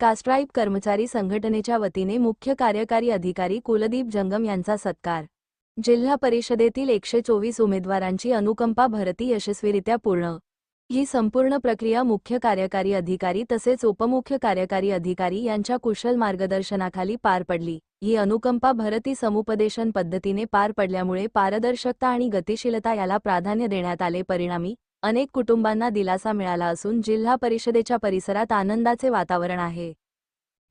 कास्ट्राईब कर्मचारी संघटनेच्या वतीने मुख्य कार्यकारी अधिकारी कुलदीप जंगम यांचा सत्कार. जिल्हा परिषदेतील एकशे चोवीस उमेदवारांची अनुकंपा भरती यशस्वीरित्या पूर्ण. ही संपूर्ण प्रक्रिया मुख्य कार्यकारी अधिकारी तसेच उपमुख्य कार्यकारी अधिकारी यांच्या कुशल मार्गदर्शनाखाली पार पडली. ही अनुकंपा भरती समुपदेशन पद्धतीने पार पडल्यामुळे पारदर्शकता आणि गतिशीलता याला प्राधान्य देण्यात आले. परिणामी अनेक कुटुंबांना दिलासा मिळाला असून जिल्हा परिषदेच्या परिसरात आनंदाचे वातावरण आहे.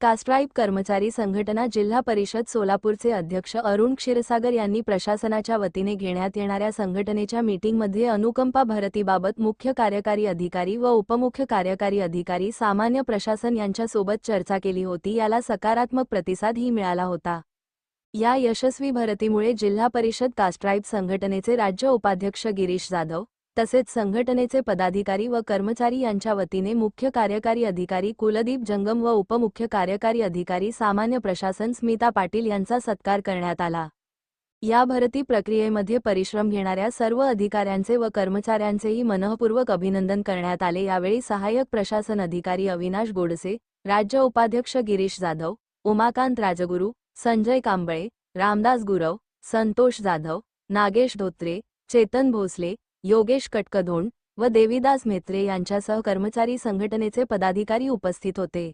कास्ट्राईब कर्मचारी संघटना जिल्हा परिषद सोलापूरचे अध्यक्ष अरुण क्षीरसागर यांनी प्रशासनाच्या वतीने घेण्यात येणाऱ्या संघटनेच्या मीटिंगमध्ये अनुकंपा भरतीबाबत मुख्य कार्यकारी अधिकारी व उपमुख्य कार्यकारी अधिकारी सामान्य प्रशासन यांच्यासोबत चर्चा केली होती. याला सकारात्मक प्रतिसादही मिळाला होता. या यशस्वी भरतीमुळे जिल्हा परिषद कास्ट्राईब संघटनेचे राज्य उपाध्यक्ष गिरीश जाधव तसेच संघटनेचे पदाधिकारी व कर्मचारी यांच्या वतीने मुख्य कार्यकारी अधिकारी कुलदीप जंगम व उपमुख्य कार्यकारी अधिकारी सामान्य प्रशासन स्मिता पाटील यांचा सत्कार करण्यात आला. या भरती प्रक्रियेमध्ये परिश्रम घेणाऱ्या सर्व अधिकाऱ्यांचे व कर्मचाऱ्यांचेही मनःपूर्वक अभिनंदन करण्यात आले. यावेळी सहाय्यक प्रशासन अधिकारी अविनाश गोडसे राज्य उपाध्यक्ष गिरीश जाधव उमाकांत राजगुरू संजय कांबळे रामदास गुरव संतोष जाधव नागेश धोत्रे चेतन भोसले योगेश कटकधोंड व देवीदास म्हेत्रे यांच्यासह कर्मचारी संघटनेचे पदाधिकारी उपस्थित होते.